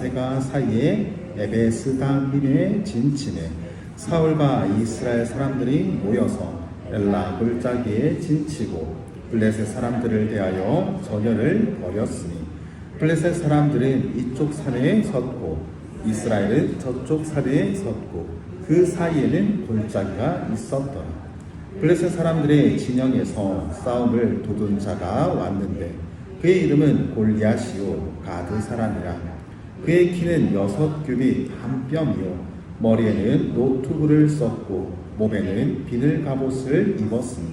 마세가 사이에 에베스담림의 진침에 사울과 이스라엘 사람들이 모여서 엘라 골짜기에 진치고 블레셋 사람들을 대하여 전열을 벌였으니 블레셋 사람들은 이쪽 산에 섰고 이스라엘은 저쪽 산에 섰고 그 사이에는 골짜기가 있었더라. 블레셋 사람들의 진영에서 싸움을 도둔 자가 왔는데 그의 이름은 골리앗이요 가드 사람이라 그의 키는 여섯 규빗 한 뼘이요 머리에는 노투구를 썼고 몸에는 비늘 갑옷을 입었으니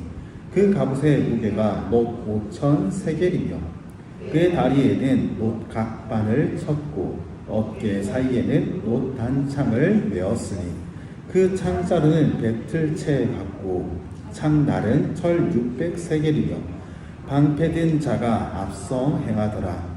그 갑옷의 무게가 못 오천 세겔이며 그의 다리에는 못 각반을 쳤고 어깨 사이에는 못 단창을 메었으니 그 창자루는 배틀채 같고 창날은 철 600세겔이며 방패든 자가 앞서 행하더라.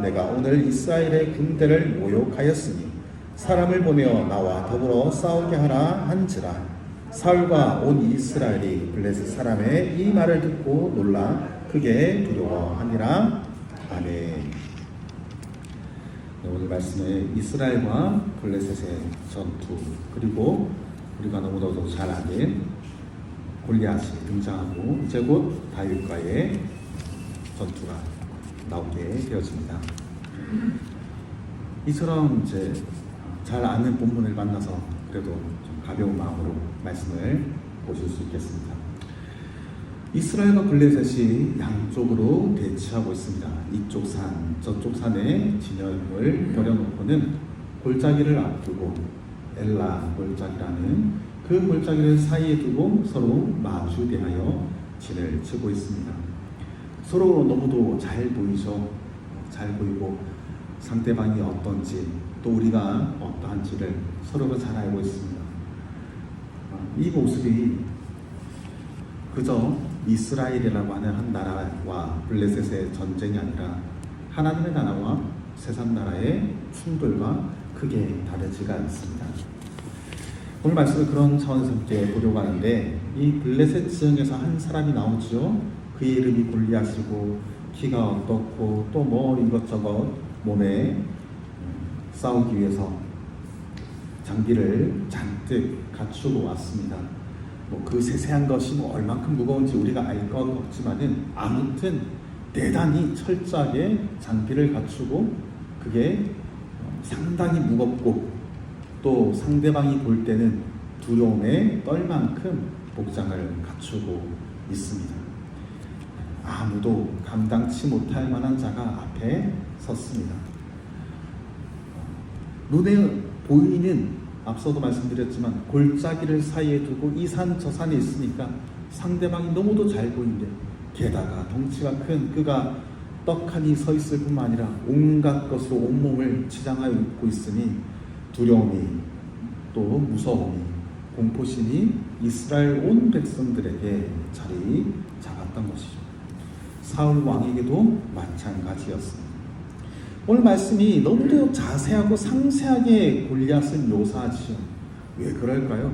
내가 오늘 이스라엘의 군대를 모욕하였으니 사람을 보내어 나와 더불어 싸우게 하라 한지라 사울과 온 이스라엘이 블레셋 사람의 이 말을 듣고 놀라 크게 두려워하니라 아멘. 네, 오늘 말씀에 이스라엘과 블레셋의 전투 그리고 우리가 너무나도 잘 아는 골리앗이 등장하고 이제 곧 다윗과의 전투가 나오게 되어집니다. 이처럼 이제 잘 아는 본문을 만나서 그래도 좀 가벼운 마음으로 말씀을 보실 수 있겠습니다. 이스라엘과 블레셋이 양쪽으로 대치하고 있습니다. 이쪽 산, 저쪽 산에 진영을 벌여놓고는 골짜기를 앞두고 엘라 골짜기라는 그 골짜기를 사이에 두고 서로 마주대하여 진을 치고 있습니다. 서로 너무도 잘 보이죠. 잘 보이고 상대방이 어떤지 또 우리가 어떠한지를 서로가 잘 알고 있습니다. 이 모습이 그저 이스라엘이라고 하는 한 나라와 블레셋의 전쟁이 아니라 하나님의 나라와 세상 나라의 충돌과 크게 다르지가 않습니다. 오늘 말씀을 그런 차원에서 함께 보려고 하는데 이 블레셋 지역에서 한 사람이 나오죠. 그의 이름이 골리앗이고 키가 어떻고 또 뭐 이것저것 몸에 싸우기 위해서 장비를 잔뜩 갖추고 왔습니다. 뭐 그 세세한 것이 뭐 얼만큼 무거운지 우리가 알것 없지만은 아무튼 대단히 철저하게 장비를 갖추고 그게 상당히 무겁고 또 상대방이 볼 때는 두려움에 떨 만큼 복장을 갖추고 있습니다. 아무도 감당치 못할 만한 자가 앞에 섰습니다. 눈에 보이는 앞서도 말씀드렸지만 골짜기를 사이에 두고 이 산 저 산에 있으니까 상대방이 너무도 잘 보이는데 게다가 덩치가 큰 그가 떡하니 서 있을 뿐만 아니라 온갖 것으로 온몸을 치장하여 입고 있으니 두려움이 또 무서움이 공포심이 이스라엘 온 백성들에게 자리 잡았던 것이죠. 사울 왕에게도 마찬가지였습니다. 오늘 말씀이 너무도 자세하고 상세하게 골리앗을 묘사하지요. 왜 그럴까요?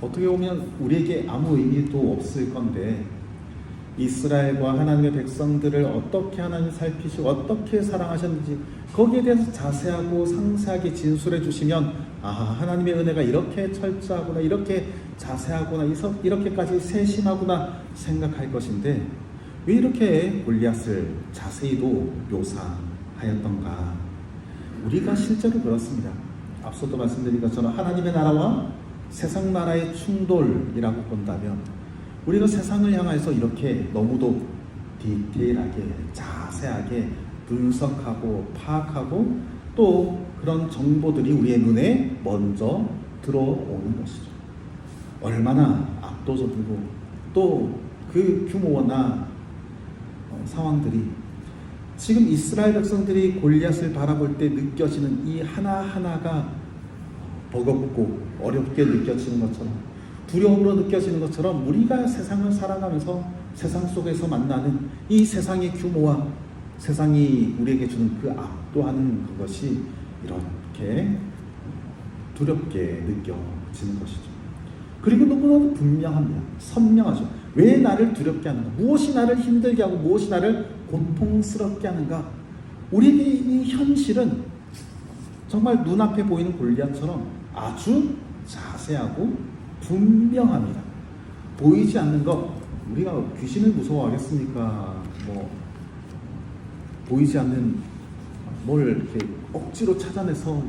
어떻게 보면 우리에게 아무 의미도 없을 건데 이스라엘과 하나님의 백성들을 어떻게 하나님 살피시고 어떻게 사랑하셨는지 거기에 대해서 자세하고 상세하게 진술해 주시면 아 하나님의 은혜가 이렇게 철저하구나 이렇게 자세하구나 이렇게까지 세심하구나 생각할 것인데 왜 이렇게 골리앗을 자세히도 묘사하였던가 우리가 실제로 그렇습니다 앞서도 말씀드린 것처럼 하나님의 나라와 세상 나라의 충돌이라고 본다면 우리가 세상을 향해서 이렇게 너무도 디테일하게 자세하게 분석하고 파악하고 또 그런 정보들이 우리의 눈에 먼저 들어오는 것이죠. 얼마나 압도적이고 또 그 규모나 어, 상황들이 지금 이스라엘 백성들이 골리앗을 바라볼 때 느껴지는 이 하나하나가 버겁고 어렵게 느껴지는 것처럼 두려움으로 느껴지는 것처럼 우리가 세상을 살아가면서 세상 속에서 만나는 이 세상의 규모와 세상이 우리에게 주는 그 압도하는 그것이 이렇게 두렵게 느껴지는 것이죠. 그리고 너무나도 분명합니다. 선명하죠. 왜 나를 두렵게 하는가? 무엇이 나를 힘들게 하고 무엇이 나를 고통스럽게 하는가? 우리에게 이 현실은 정말 눈앞에 보이는 골리앗처럼 아주 자세하고 분명합니다. 보이지 않는 것, 우리가 귀신을 무서워하겠습니까? 뭐 보이지 않는 뭘 이렇게 억지로 찾아내서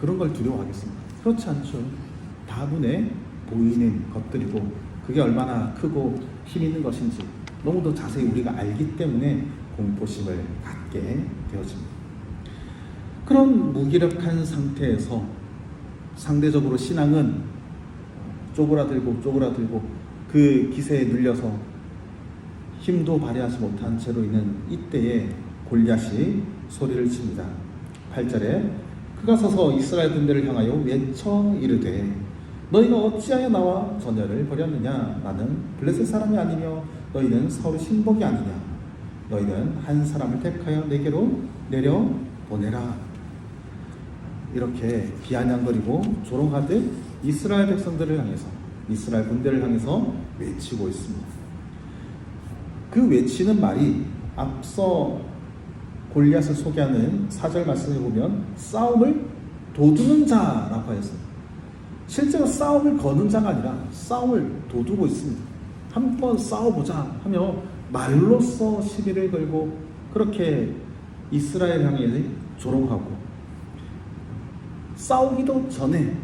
그런 걸 두려워하겠습니까? 그렇지 않죠. 다분에 보이는 것들이고 그게 얼마나 크고 힘 있는 것인지 너무도 자세히 우리가 알기 때문에 공포심을 갖게 되어집니다. 그런 무기력한 상태에서 상대적으로 신앙은 쪼그라들고 쪼그라들고 그 기세에 눌려서 힘도 발휘하지 못한 채로 있는 이때에 골리앗이 소리를 칩니다. 8절에 그가 서서 이스라엘 군대를 향하여 외쳐 이르되 너희는 어찌하여 나와 전열을 벌였느냐 나는 블레셋 사람이 아니며 너희는 서울 신복이 아니냐 너희는 한 사람을 택하여 내게로 내려 보내라 이렇게 비아냥거리고 조롱하듯 이스라엘 백성들을 향해서 이스라엘 군대를 향해서 외치고 있습니다. 그 외치는 말이 앞서 골리앗을 소개하는 사절 말씀을 보면 싸움을 도두는 자라고 하였습니다. 실제로 싸움을 거는 자가 아니라 싸움을 도두고 있습니다. 한번 싸워보자 하며 말로써 시비를 걸고 그렇게 이스라엘 향해 조롱하고 싸우기도 전에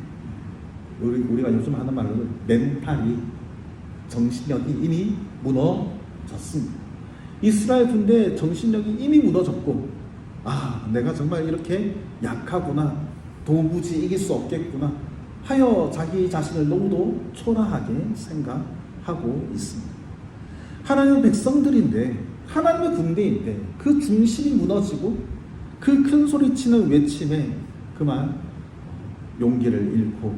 우리, 우리가 요즘 하는 말로 멘탈이 정신력이 이미 무너졌습니다. 이스라엘 군대 정신력이 이미 무너졌고 아 내가 정말 이렇게 약하구나 도무지 이길 수 없겠구나 하여 자기 자신을 너무도 초라하게 생각하고 있습니다. 하나님의 백성들인데 하나님의 군대인데 그 중심이 무너지고 그 큰 소리치는 외침에 그만 용기를 잃고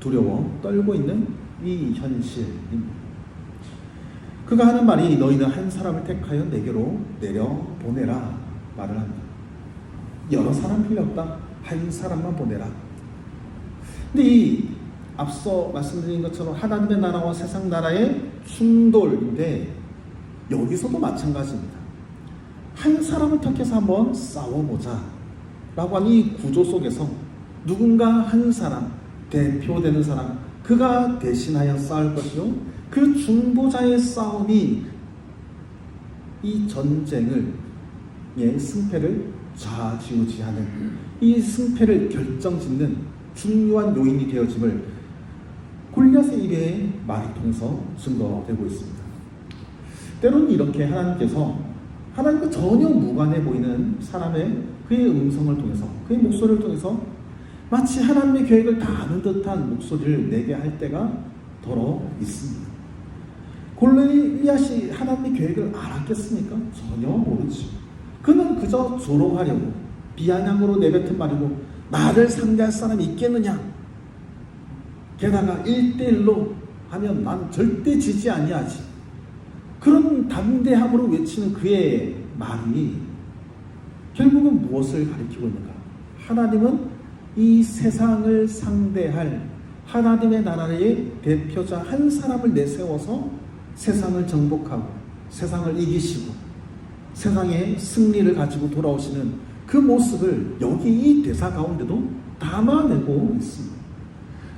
두려워 떨고 있는 이 현실입니다. 그가 하는 말이 너희는 한 사람을 택하여 내게로 내려 보내라 말을 합니다. 여러 사람 필요 없다. 한 사람만 보내라. 근데 이 앞서 말씀드린 것처럼 하나님의 나라와 세상 나라의 충돌인데 여기서도 마찬가지입니다. 한 사람을 택해서 한번 싸워보자. 라고 하는 이 구조 속에서 누군가 한 사람, 대표되는 사람, 그가 대신하여 싸울 것이요. 그 중보자의 싸움이 이 전쟁을, 예, 승패를 좌지우지하는 이 승패를 결정짓는 중요한 요인이 되어짐을 골리앗의 일의 말을 통해서 증거되고 있습니다. 때로는 이렇게 하나님께서 하나님과 전혀 무관해 보이는 사람의 그의 음성을 통해서 그의 목소리를 통해서 마치 하나님의 계획을 다 아는 듯한 목소리를 내게 할 때가 더러 있습니다. 골리앗이 하나님의 계획을 알았겠습니까? 전혀 모르지. 그는 그저 조롱하려고 비아냥으로 내뱉은 말이고 나를 상대할 사람이 있겠느냐? 게다가 1대1로 하면 난 절대 지지 아니하지. 그런 담대함으로 외치는 그의 말이 결국은 무엇을 가리키고 있는가? 하나님은 이 세상을 상대할 하나님의 나라의 대표자 한 사람을 내세워서 세상을 정복하고 세상을 이기시고 세상의 승리를 가지고 돌아오시는 그 모습을 여기 이 대사 가운데도 담아내고 있습니다.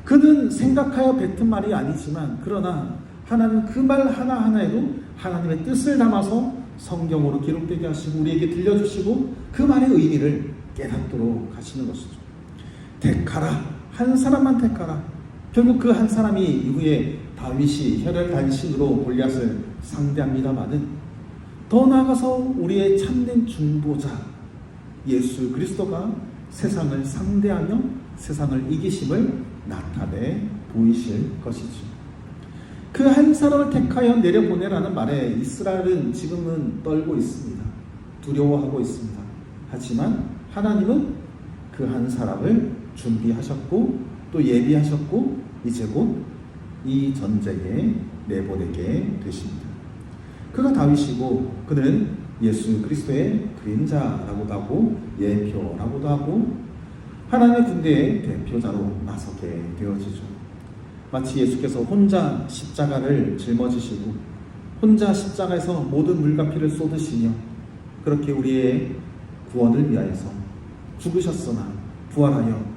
그는 생각하여 뱉은 말이 아니지만 그러나 하나님 그 말 하나하나에도 하나님의 뜻을 담아서 성경으로 기록되게 하시고 우리에게 들려주시고 그 말의 의미를 깨닫도록 하시는 것이죠. 택하라 한 사람만 택하라. 결국 그 한 사람이 이후에 다윗이 혈혈 단신으로 골리앗을 상대합니다마는 더 나아가서 우리의 참된 중보자 예수 그리스도가 세상을 상대하며 세상을 이기심을 나타내 보이실 것이죠. 그 한 사람을 택하여 내려보내라는 말에 이스라엘은 지금은 떨고 있습니다. 두려워하고 있습니다. 하지만 하나님은 그 한 사람을 준비하셨고 또 예비하셨고 이제 곧 이 전쟁에 내보내게 되십니다. 그가 다윗이고 그는 예수 그리스도의 그림자라고도 하고 예표라고도 하고 하나님의 군대의 대표자로 나서게 되어지죠. 마치 예수께서 혼자 십자가를 짊어지시고 혼자 십자가에서 모든 물과 피를 쏟으시며 그렇게 우리의 구원을 위하여서 죽으셨으나 부활하여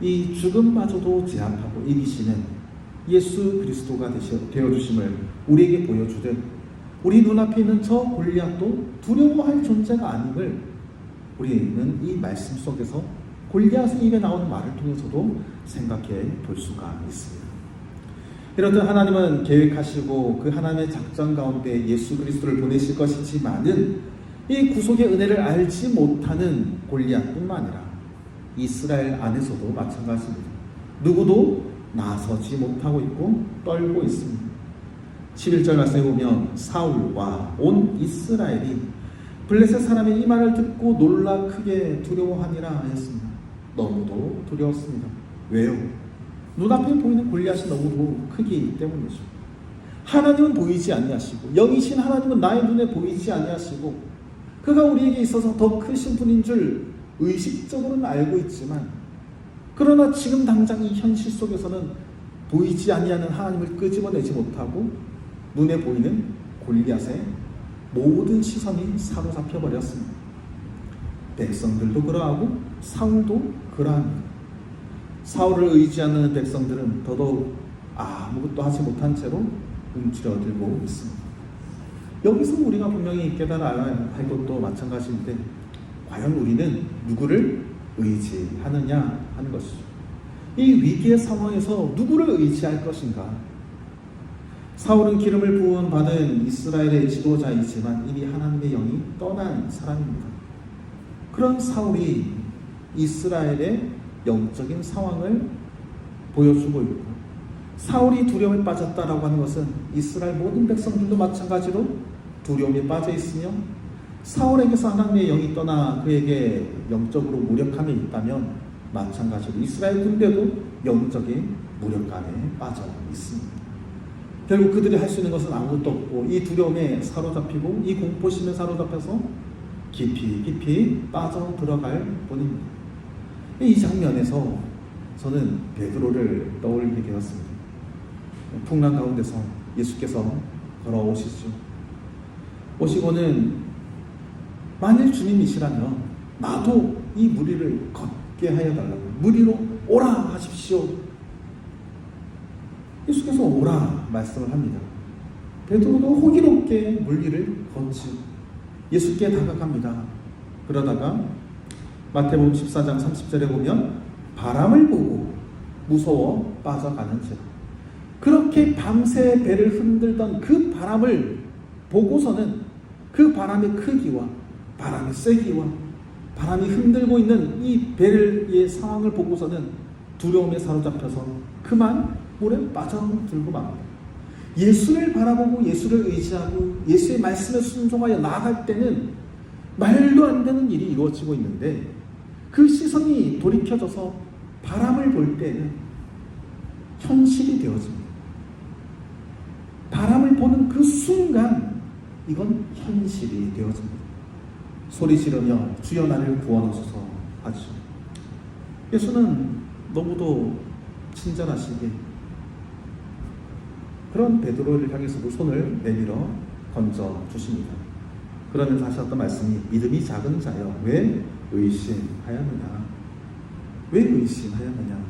이 죽음마저도 제압하고 이기시는 예수 그리스도가 되어 주심을 우리에게 보여주듯 우리 눈앞에 있는 저 골리앗도 두려워할 존재가 아님을 우리는 이 말씀 속에서 골리앗의 입에 나오는 말을 통해서도 생각해 볼 수가 있습니다. 이렇듯 하나님은 계획하시고 그 하나님의 작전 가운데 예수 그리스도를 보내실 것이지만은 이 구속의 은혜를 알지 못하는 골리앗뿐만 아니라 이스라엘 안에서도 마찬가지입니다. 누구도 나서지 못하고 있고 떨고 있습니다. 11절 말씀에 보면 사울과 온 이스라엘이 블레셋 사람의 이 말을 듣고 놀라 크게 두려워하니라 하였습니다. 너무도 두려웠습니다. 왜요? 눈앞에 보이는 골리앗이 너무도 크기 때문이죠. 하나님은 보이지 아니하시고 영이신 하나님은 나의 눈에 보이지 아니하시고 그가 우리에게 있어서 더 크신 분인 줄 의식적으로는 알고 있지만 그러나 지금 당장 이 현실 속에서는 보이지 아니하는 하나님을 끄집어내지 못하고 눈에 보이는 골리앗의 모든 시선이 사로잡혀 버렸습니다. 백성들도 그러하고 사울도 그러합니다. 사울을 의지하는 백성들은 더더욱 아무것도 하지 못한 채로 움츠러들고 있습니다. 여기서 우리가 분명히 깨달아야 할 것도 마찬가지인데 과연 우리는 누구를 의지하느냐 하는 것이죠. 이 위기의 상황에서 누구를 의지할 것인가? 사울은 기름을 부은 받은 이스라엘의 지도자이지만 이미 하나님의 영이 떠난 사람입니다. 그런 사울이 이스라엘의 영적인 상황을 보여주고 있고 사울이 두려움에 빠졌다라고 하는 것은 이스라엘 모든 백성들도 마찬가지로 두려움에 빠져 있으며 사울에게서 하나님의 영이 떠나 그에게 영적으로 무력함이 있다면 마찬가지로 이스라엘 군대도 영적인 무력감에 빠져 있습니다. 결국 그들이 할 수 있는 것은 아무것도 없고 이 두려움에 사로잡히고 이 공포심에 사로잡혀서 깊이 깊이 빠져 들어갈 뿐입니다. 이 장면에서 저는 베드로를 떠올리게 되었습니다. 풍랑 가운데서 예수께서 걸어오시죠. 오시고는 만일 주님이시라면 나도 이 무리를 걷게 하여 달라고 무리로 오라 하십시오. 예수께서 오라 말씀을 합니다. 베드로도 호기롭게 물리를 걷지 예수께 다가갑니다. 그러다가 마태복음 14장 30절에 보면 바람을 보고 무서워 빠져가는지라 그렇게 밤새 배를 흔들던 그 바람을 보고서는 그 바람의 크기와 바람의 세기와 바람이 흔들고 있는 이 배의 상황을 보고서는 두려움에 사로잡혀서 그만 물에 빠져들고 맙니다. 예수를 바라보고 예수를 의지하고 예수의 말씀에 순종하여 나아갈 때는 말도 안 되는 일이 이루어지고 있는데 그 시선이 돌이켜져서 바람을 볼 때는 현실이 되어집니다. 바람을 보는 그 순간 이건 현실이 되어집니다. 소리 지르며 주여 나를 구원하소서 하죠. 예수는 너무도 친절하시게 그런 베드로를 향해서도 손을 내밀어 건져 주십니다. 그러면서 하셨던 말씀이 믿음이 작은 자여 왜 의심하였느냐? 왜 의심하였느냐?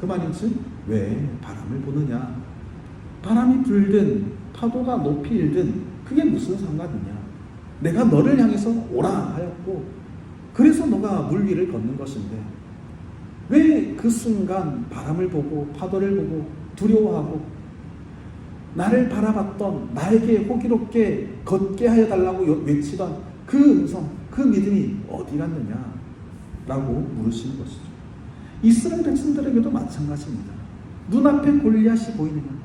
그 말인즉 왜 바람을 보느냐? 바람이 불든 파도가 높이 일든 그게 무슨 상관이냐? 내가 너를 향해서 오라 하였고 그래서 너가 물 위를 걷는 것인데 왜 그 순간 바람을 보고 파도를 보고 두려워하고 나를 바라봤던 나에게 호기롭게 걷게 하여 달라고 외치던 그 음성, 그 믿음이 어디 갔느냐? 라고 물으시는 것이죠. 이스라엘 백성들에게도 마찬가지입니다. 눈앞에 골리앗이 보이느냐?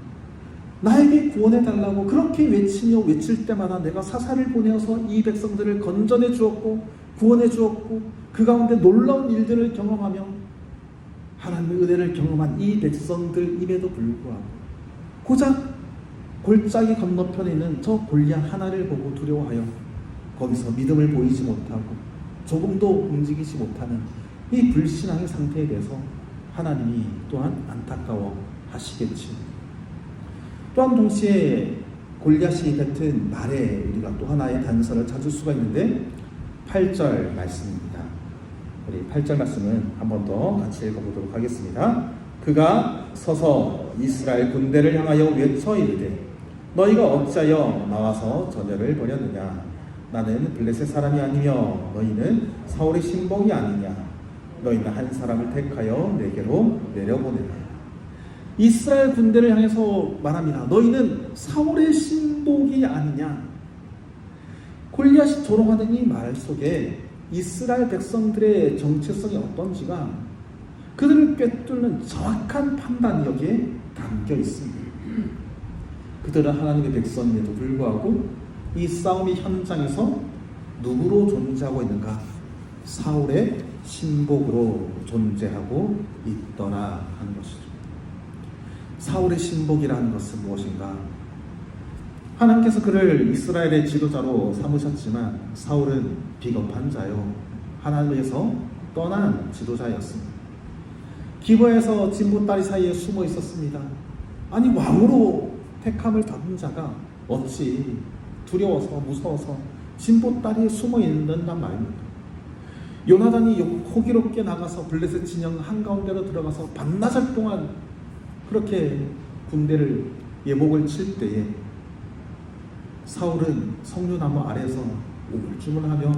나에게 구원해 달라고 그렇게 외치며 외칠 때마다 내가 사사를 보내어서 이 백성들을 건전해 주었고 구원해 주었고 그 가운데 놀라운 일들을 경험하며 하나님의 은혜를 경험한 이 백성들임에도 불구하고 고작 골짜기 건너편에 있는 저 골리앗 하나를 보고 두려워하여 거기서 믿음을 보이지 못하고 조금도 움직이지 못하는 이 불신앙의 상태에 대해서 하나님이 또한 안타까워 하시겠지. 또한 동시에 골리앗이 같은 말에 우리가 또 하나의 단서를 찾을 수가 있는데 8절 말씀입니다. 우리 8절 말씀은 한 번 더 같이 읽어보도록 하겠습니다. 그가 서서 이스라엘 군대를 향하여 외쳐 이르되 너희가 어찌하여 나와서 전열을 벌였느냐 나는 블레셋 사람이 아니며 너희는 사울의 신복이 아니냐 너희는 한 사람을 택하여 내게로 내려보내라 이스라엘 군대를 향해서 말합니다. 너희는 사울의 신복이 아니냐. 골리앗이 조롱하는 이 말 속에 이스라엘 백성들의 정체성이 어떤지가 그들을 꿰뚫는 정확한 판단이 여기에 담겨 있습니다. 그들은 하나님의 백성임에도 불구하고 이 싸움의 현장에서 누구로 존재하고 있는가? 사울의 신복으로 존재하고 있더라 하는 것이죠. 사울의 신복이라는 것은 무엇인가? 하나님께서 그를 이스라엘의 지도자로 삼으셨지만 사울은 비겁한 자요. 하나님에서 떠난 지도자였습니다. 기버에서 진보다리 사이에 숨어 있었습니다. 아니 왕으로 택함을 받은 자가 어찌 두려워서 무서워서 진보다리에 숨어 있는단 말입니까? 요나단이 호기롭게 나가서 블레셋 진영 한가운데로 들어가서 반나절 동안 그렇게 군대를 예복을 칠 때에 사울은 성류나무 아래에서 우물쭈물 하며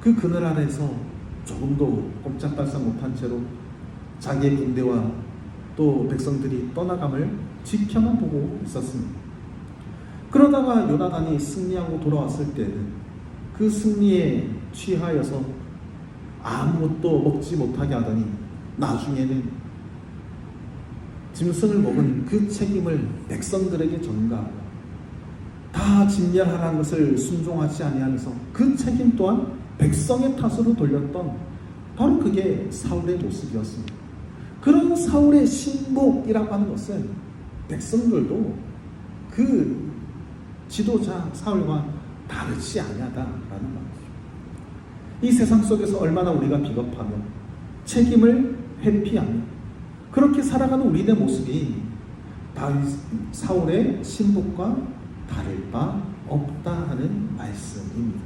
그 그늘 아래에서 조금도 꼼짝달싹 못한 채로 자기의 군대와 또 백성들이 떠나감을 지켜만 보고 있었습니다. 그러다가 요나단이 승리하고 돌아왔을 때는 그 승리에 취하여서 아무것도 먹지 못하게 하더니 나중에는 짐승을 먹은 그 책임을 백성들에게 전가하고 다 진멸하라는 것을 순종하지 아니하면서 그 책임 또한 백성의 탓으로 돌렸던 바로 그게 사울의 모습이었습니다. 그런 사울의 신복이라고 하는 것은 백성들도 그 지도자 사울과 다르지 아니하다라는 말이죠. 이 세상 속에서 얼마나 우리가 비겁하며 책임을 회피하며 그렇게 살아가는 우리의 모습이 다윗 사울의 신복과 다를 바 없다 하는 말씀입니다.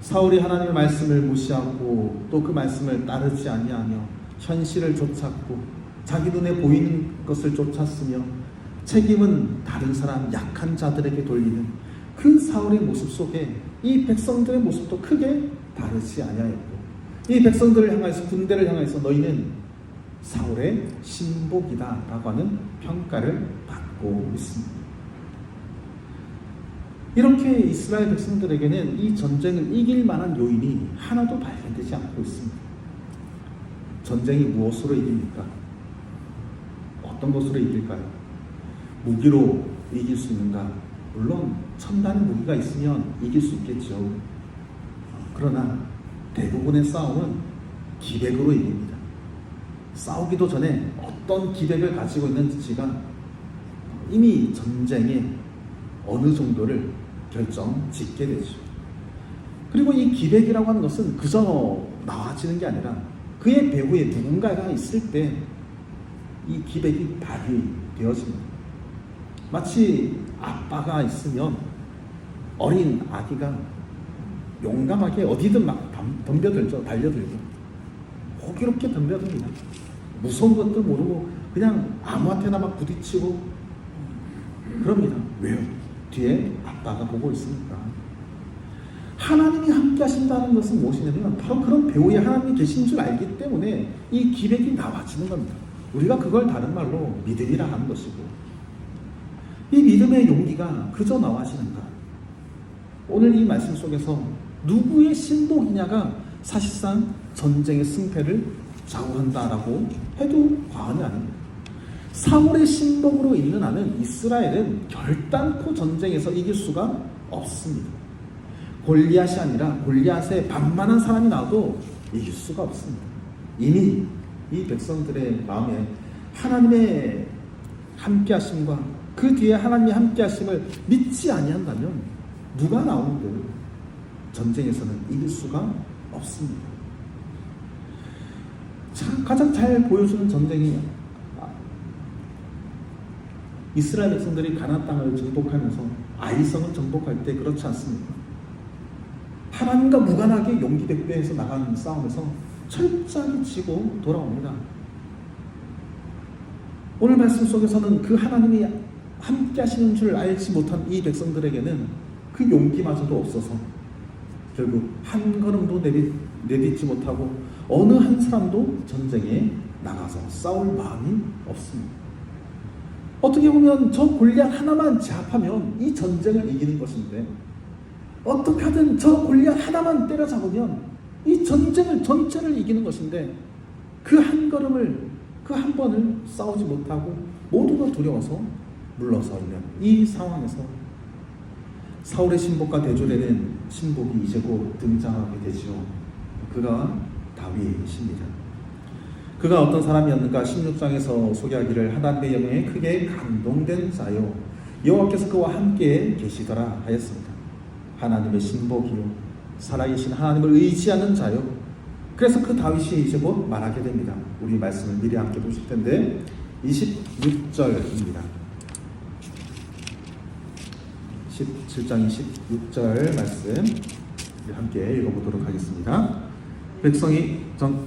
사울이 하나님의 말씀을 무시하고 또 그 말씀을 따르지 아니하며 현실을 쫓았고 자기 눈에 보이는 것을 쫓았으며 책임은 다른 사람 약한 자들에게 돌리는 그 사울의 모습 속에 이 백성들의 모습도 크게 다르지 아니하였고 이 백성들을 향해서 군대를 향해서 너희는 사울의 신복이다라고 하는 평가를 받고 있습니다. 이렇게 이스라엘 백성들에게는 이 전쟁을 이길 만한 요인이 하나도 발견되지 않고 있습니다. 전쟁이 무엇으로 이깁니까? 어떤 것으로 이길까요? 무기로 이길 수 있는가? 물론 첨단 무기가 있으면 이길 수 있겠죠. 그러나 대부분의 싸움은 기백으로 이깁니다. 싸우기도 전에 어떤 기백을 가지고 있는지가 이미 전쟁의 어느 정도를 결정 짓게 되죠. 그리고 이 기백이라고 하는 것은 그저 나와지는 게 아니라 그의 배후에 누군가가 있을 때 이 기백이 발휘되어집니다. 마치 아빠가 있으면 어린 아기가 용감하게 어디든 막 덤- 덤벼들죠. 달려들고. 호기롭게 덤벼듭니다. 무서운 것도 모르고 그냥 아무한테나 막 부딪히고 그럽니다. 왜요? 뒤에 아빠가 보고 있으니까. 하나님이 함께 하신다는 것은 무엇이냐면 바로 그런 배우에 하나님이 계신 줄 알기 때문에 이 기백이 나와지는 겁니다. 우리가 그걸 다른 말로 믿음이라 하는 것이고 이 믿음의 용기가 그저 나와지는가? 오늘 이 말씀 속에서 누구의 신복이냐가 사실상 전쟁의 승패를 좌우한다라고 해도 과언이 아닙니다. 사울의 신복으로 있는 한은 이스라엘은 결단코 전쟁에서 이길 수가 없습니다. 골리앗이 아니라 골리앗의 반만한 사람이 나와도 이길 수가 없습니다. 이미 이 백성들의 마음에 하나님의 함께하심과 그 뒤에 하나님의 함께하심을 믿지 아니한다면 누가 나오는데 전쟁에서는 이길 수가 없습니다. 자, 가장 잘 보여주는 전쟁이 이스라엘 백성들이 가나안 땅을 정복하면서 아이성을 정복할 때 그렇지 않습니까? 하나님과 무관하게 용기 백배해서 나간 싸움에서 철저하게 지고 돌아옵니다. 오늘 말씀 속에서는 그 하나님이 함께 하시는 줄 알지 못한 이 백성들에게는 그 용기마저도 없어서 결국 한 걸음도 내딛, 내딛지 못하고 어느 한 사람도 전쟁에 나가서 싸울 마음이 없습니다. 어떻게 보면 저 골리앗 하나만 제압하면 이 전쟁을 이기는 것인데 어떻게 하든 저 골리앗 하나만 때려잡으면 이 전쟁을 전체를 이기는 것인데 그 한 걸음을 그 한 번을 싸우지 못하고 모두가 두려워서 물러서 있는 이 상황에서 사울의 신복과 대조되는 신복이 이제 곧 등장하게 되지요. 그가 다윗입니다. 그가 어떤 사람이었는가 16장에서 소개하기를 하나님의 영에 크게 감동된 자요 여호와께서 그와 함께 계시더라 하였습니다. 하나님의 신복이요 살아계신 하나님을 의지하는 자요 그래서 그 다윗이 이제 곧 말하게 됩니다. 우리 말씀을 미리 함께 보실 텐데 26절입니다. 17장 26절 말씀 함께 읽어보도록 하겠습니다. 백성이 전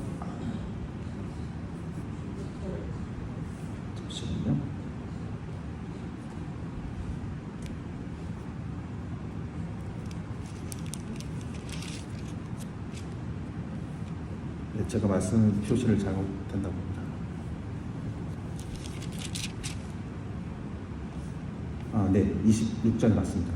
잠시만요. 네, 제가 말씀 표시를 잘못했나 봅니다. 아, 네, 26절 맞습니다.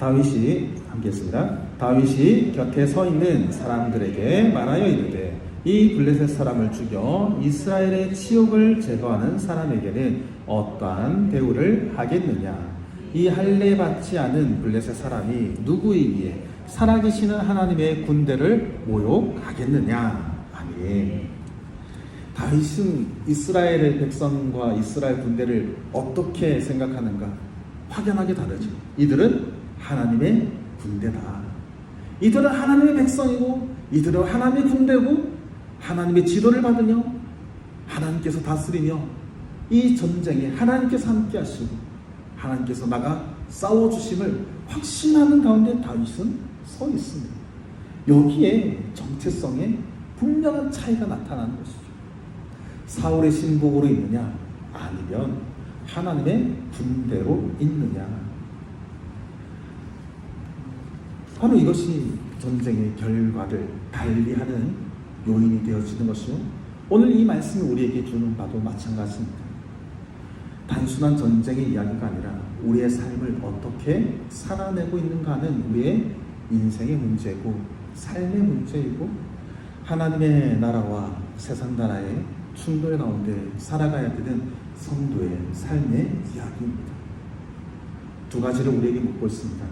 다윗이 함께 했습니다. 다윗이 곁에 서 있는 사람들에게 말하여 이르되 이 블레셋 사람을 죽여 이스라엘의 치욕을 제거하는 사람에게는 어떠한 대우를 하겠느냐? 이 할례 받지 않은 블레셋 사람이 누구이기에 살아계시는 하나님의 군대를 모욕하겠느냐? 아멘. 다윗은 이스라엘의 백성과 이스라엘 군대를 어떻게 생각하는가? 확연하게 다르죠. 이들은 하나님의 군대다. 이들은 하나님의 백성이고, 이들은 하나님의 군대고, 하나님의 지도를 받으며, 하나님께서 다스리며, 이 전쟁에 하나님께서 함께 하시고, 하나님께서 나가 싸워 주심을 확신하는 가운데 다윗은 서 있습니다. 여기에 정체성에 분명한 차이가 나타나는 것이죠. 사울의 신복으로 있느냐, 아니면 하나님의 군대로 있느냐. 바로 이것이 전쟁의 결과를 달리하는 요인이 되어지는 것이요. 오늘 이 말씀이 우리에게 주는 바도 마찬가지입니다. 단순한 전쟁의 이야기가 아니라 우리의 삶을 어떻게 살아내고 있는가는 우리의 인생의 문제고 삶의 문제이고 하나님의 나라와 세상 나라의 충돌 가운데 살아가야 되는 성도의 삶의 이야기입니다. 두 가지를 우리에게 묻고 있습니다.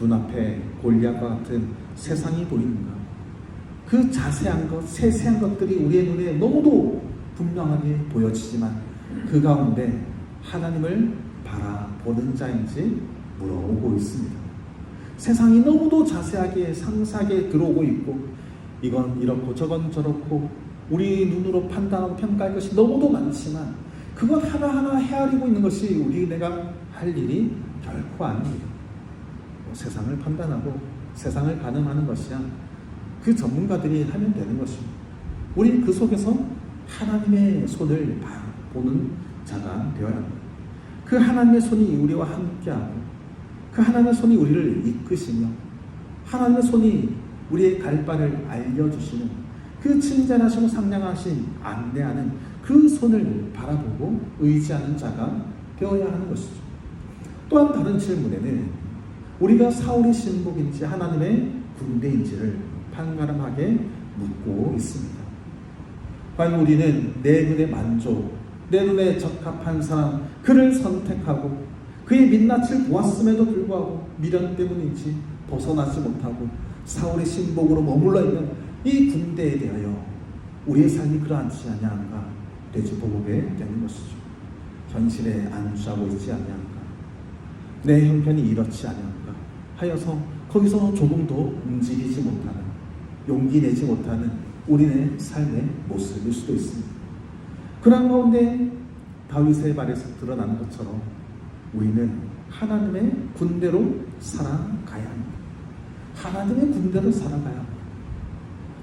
눈앞에 골리앗과 같은 세상이 보이는가? 그 자세한 것, 세세한 것들이 우리의 눈에 너무도 분명하게 보여지지만 그 가운데 하나님을 바라보는 자인지 물어보고 있습니다. 세상이 너무도 자세하게 상세하게 들어오고 있고 이건 이렇고 저건 저렇고 우리 눈으로 판단하고 평가할 것이 너무도 많지만 그것 하나하나 헤아리고 있는 것이 우리 내가 할 일이 결코 아닙니다. 뭐 세상을 판단하고 세상을 가늠하는 것이야 그 전문가들이 하면 되는 것입니다. 우리 그 속에서 하나님의 손을 보는 자가 되어야 합니다. 그 하나님의 손이 우리와 함께하고 그 하나님의 손이 우리를 이끄시며 하나님의 손이 우리의 갈 바를 알려주시는 그 친절하시고 상냥하신 안내하는 그 손을 바라보고 의지하는 자가 되어야 하는 것이죠. 또한 다른 질문에는 우리가 사울의 신복인지 하나님의 군대인지를 판가름하게 묻고 있습니다. 과연 우리는 내 눈의 만족, 내 눈에 적합한 사람 그를 선택하고 그의 민낯을 보았음에도 불구하고 미련 때문인지 벗어나지 못하고 사울의 신복으로 머물러 있는 이 군대에 대하여 우리의 삶이 그러하지 아니한가 되짚어보게 되는 것이죠. 현실에 안주하고 있지 아니한가 내 형편이 이렇지 아니한가 하여서 거기서 조금도 움직이지 못하는 용기 내지 못하는 우리의 삶의 모습일 수도 있습니다. 그런 가운데 다윗의 말에서 드러나는 것처럼 우리는 하나님의 군대로 살아가야 합니다. 하나님의 군대로 살아가야.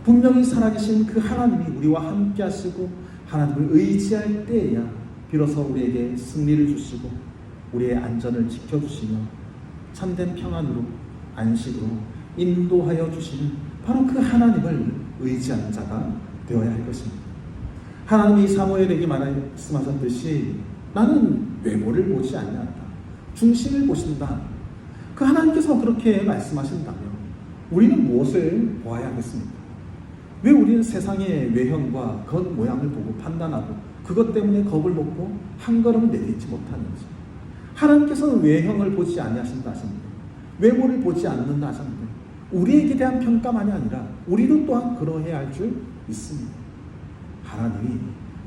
분명히 살아계신 그 하나님이 우리와 함께 하시고 하나님을 의지할 때에야 비로소 우리에게 승리를 주시고 우리의 안전을 지켜주시며 참된 평안으로 안식으로 인도하여 주시는 바로 그 하나님을 의지하는 자가 되어야 할 것입니다. 하나님이 사무엘에게 말씀하셨듯이 나는 외모를 보지 아니한다. 중심을 보신다. 그 하나님께서 그렇게 말씀하신다면 우리는 무엇을 보아야 하겠습니까? 왜 우리는 세상의 외형과 겉 모양을 보고 판단하고 그것 때문에 겁을 먹고 한 걸음 내딛지 못하는지 하나님께서는 외형을 보지 아니하신다 하셨는데 외모를 보지 않는다 하셨는데 우리에게 대한 평가만이 아니라 우리도 또한 그러해야 할 줄 믿습니다. 하나님이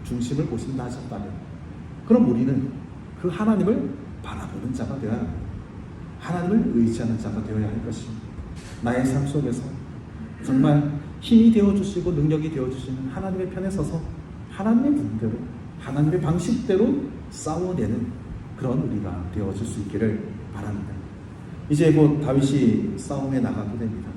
중심을 보신다 하셨다면 그럼 우리는 그 하나님을 바라보는 자가 되어야 합니다. 하나님을 의지하는 자가 되어야 할 것입니다. 나의 삶 속에서 정말 힘이 되어주시고 능력이 되어주시는 하나님의 편에 서서 하나님의 분대로 하나님의 방식대로 싸워내는 그런 우리가 되어줄 수 있기를 바랍니다. 이제 곧 다윗이 싸움에 나가게 됩니다.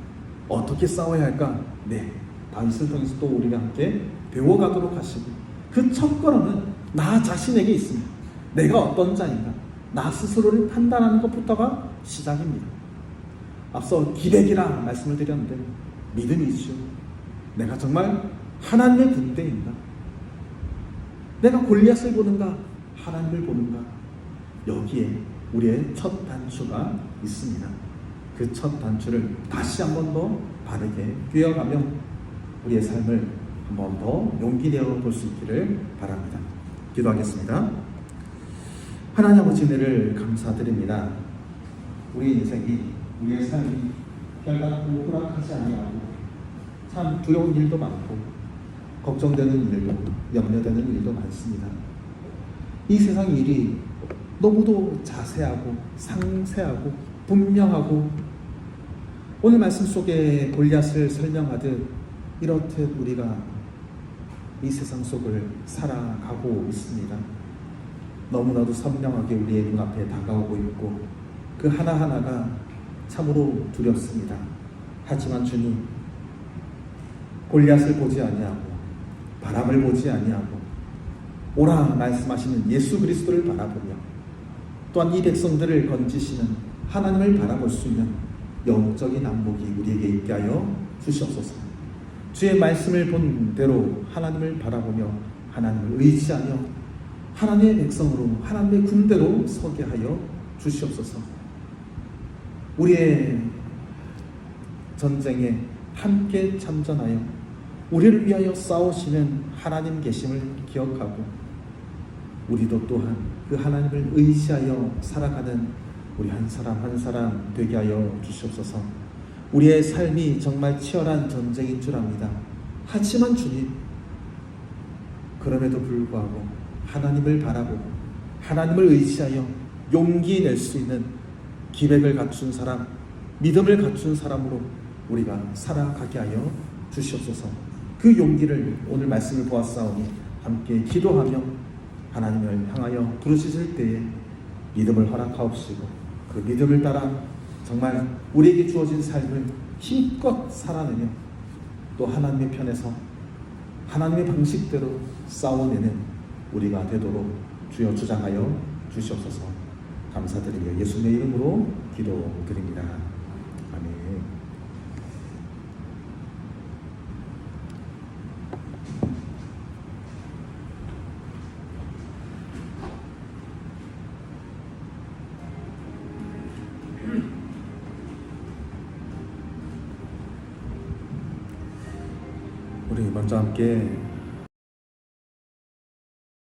어떻게 싸워야 할까? 네, 다윗을 통해서 또 우리가 함께 배워가도록 하시고 그 첫 걸음은 나 자신에게 있습니다. 내가 어떤 자인가? 나 스스로를 판단하는 것부터가 시작입니다. 앞서 기백이라 말씀을 드렸는데 믿음이죠. 내가 정말 하나님의 군대인가? 내가 골리앗을 보는가? 하나님을 보는가? 여기에 우리의 첫 단추가 있습니다. 그 첫 단추를 다시 한 번 더 바르게 꿰어가며 우리의 삶을 한 번 더 용기 내어 볼 수 있기를 바랍니다. 기도하겠습니다. 하나님 아버지 은혜를 감사드립니다. 우리 인생이 우리의 삶이 결단하고 호락하지 아니하고 참 두려운 일도 많고 걱정되는 일도 염려되는 일도 많습니다. 이 세상 일이 너무도 자세하고 상세하고 분명하고 오늘 말씀 속에 골리앗을 설명하듯 이렇듯 우리가 이 세상 속을 살아가고 있습니다. 너무나도 선명하게 우리의 눈앞에 다가오고 있고 그 하나하나가 참으로 두렵습니다. 하지만 주님 골리앗을 보지 아니하고 바람을 보지 아니하고 오라 말씀하시는 예수 그리스도를 바라보며 또한 이 백성들을 건지시는 하나님을 바라볼 수 있는 영적인 안목이 우리에게 있게 하여 주시옵소서. 주의 말씀을 본 대로 하나님을 바라보며 하나님을 의지하며 하나님의 백성으로 하나님의 군대로 서게 하여 주시옵소서. 우리의 전쟁에 함께 참전하여 우리를 위하여 싸우시는 하나님 계심을 기억하고 우리도 또한 그 하나님을 의지하여 살아가는 우리 한 사람 한 사람 되게 하여 주시옵소서. 우리의 삶이 정말 치열한 전쟁인 줄 압니다. 하지만 주님, 그럼에도 불구하고 하나님을 바라보고 하나님을 의지하여 용기 낼 수 있는 기백을 갖춘 사람, 믿음을 갖춘 사람으로 우리가 살아가게 하여 주시옵소서. 그 용기를 오늘 말씀을 보았사오니 함께 기도하며 하나님을 향하여 부르짖을 때에 믿음을 허락하옵시고 그 믿음을 따라 정말 우리에게 주어진 삶을 힘껏 살아내며 또 하나님의 편에서 하나님의 방식대로 싸워내는 우리가 되도록 주여 주장하여 주시옵소서 감사드리며 예수님의 이름으로 기도드립니다. 아멘. 우리 먼저 함께